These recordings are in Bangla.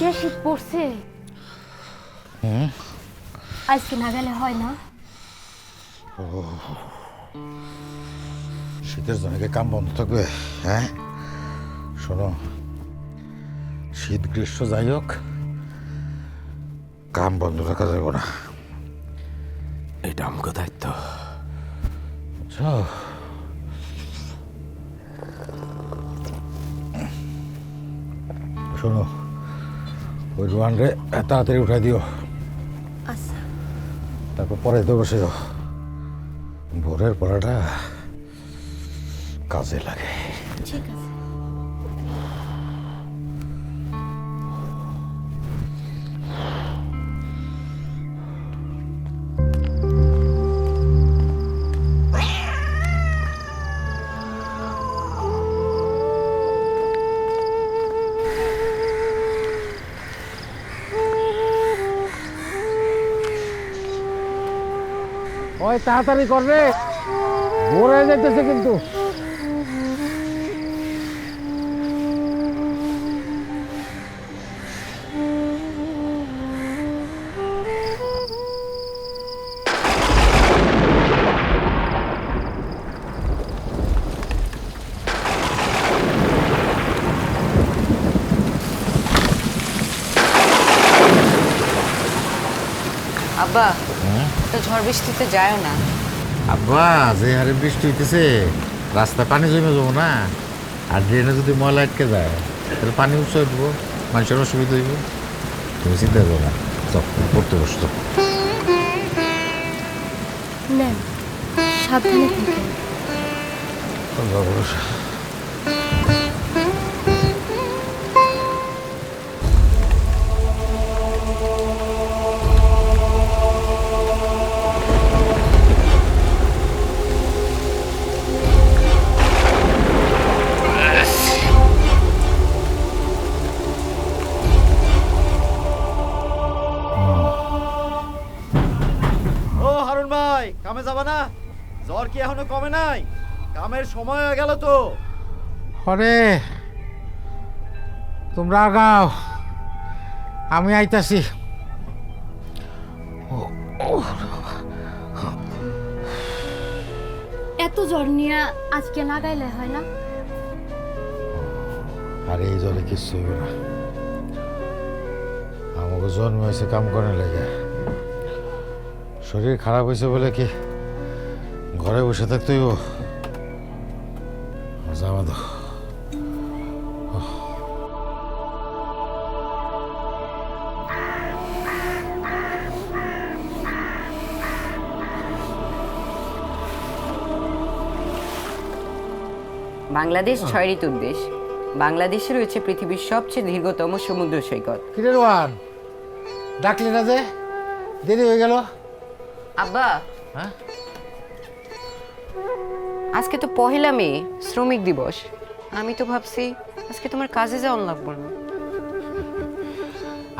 যে শীত পড়ছে আজকে না গেলে হয় না। শীতের জন্য কি কাম বন্ধ থাকবে? হ্যাঁ? শোনো শীত গ্রীষ্ম যাই হোক কাম বন্ধ রাখা যাবে না। এটা আমাকে দায়িত্ব। বুঝছ শোনো ওই রোয়ান রে তাড়াতাড়ি উঠাই দিও। আচ্ছা। তারপর পরে তো বসে ভোরের পড়াটা কাজে লাগে। ঠিক আছে। ওই তাড়াতাড়ি করবে। ভোর হয়ে যাইতেছে কিন্তু। আব্বা তো ঝড় বৃষ্টিতে যায়ও না। আব্বা যে হারে বৃষ্টি হইতেছে রাস্তায় পানি জমে যাব না। আর ড্রেনে যদি ময়লা আটকে যায় তাহলে পানি উৎসব উঠবো মানুষের অসুবিধা হইব। তুমি চিন্তা করো না পড়তে বসতো সাবধানে থাকেন কামে যাবা না। জ্বর কি এখনও কমে নাই? কামের সময় হয়ে গেল তো। হরে তোমরা আগাও। আমি আইতাছি। এত জ্বর নিয়ে আজকে না গাইলে হয় না? আর এই জলে কিচ্ছু হইব না। আমাকে জন্ম হয়েছে কাম করে লেগে। শরীর খারাপ হয়েছে বলে কি ঘরে বসে থাকতে হইব? যাওয়া দাও বাংলাদেশ ছয় ঋতুর দেশ বাংলাদেশে রয়েছে পৃথিবীর সবচেয়ে দীর্ঘতম সমুদ্র সৈকত। কিরে ডাকলি না যে? দেরি হয়ে গেল? আব্বা। হ্যাঁ? আজকে তো পহেলা মে শ্রমিক দিবস। আমি তো ভাবছি আজকে তোমার কাজে যাওয়ার লাগবো না।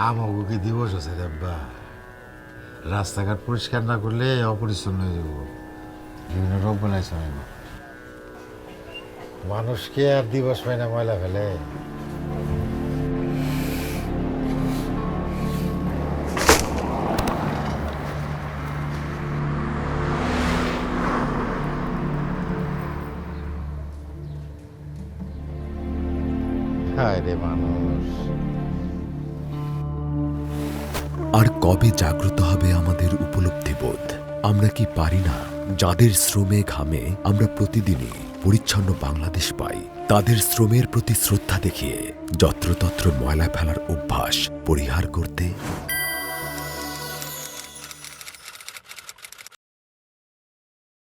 আমাকে কি দিবস আছে দেব্বা রাস্তাঘাট পরিষ্কার না করলে অপরিচ্ছন্ন হয়ে যাব। বিভিন্ন রোগ সময় মানুষকে আর দিবস পায় না ময়লা ফেলে। আর কবে জাগ্রত হবে আমাদের উপলব্ধি বোধ? আমরা কি পারি না? যাদের শ্রমে ঘামে, আমরা প্রতিদিনই পরিচ্ছন্ন বাংলাদেশ পাই। তাদের শ্রমের প্রতি শ্রদ্ধা দেখিয়ে যত্রতত্র ময়লা ফেলার অভ্যাস পরিহার করতে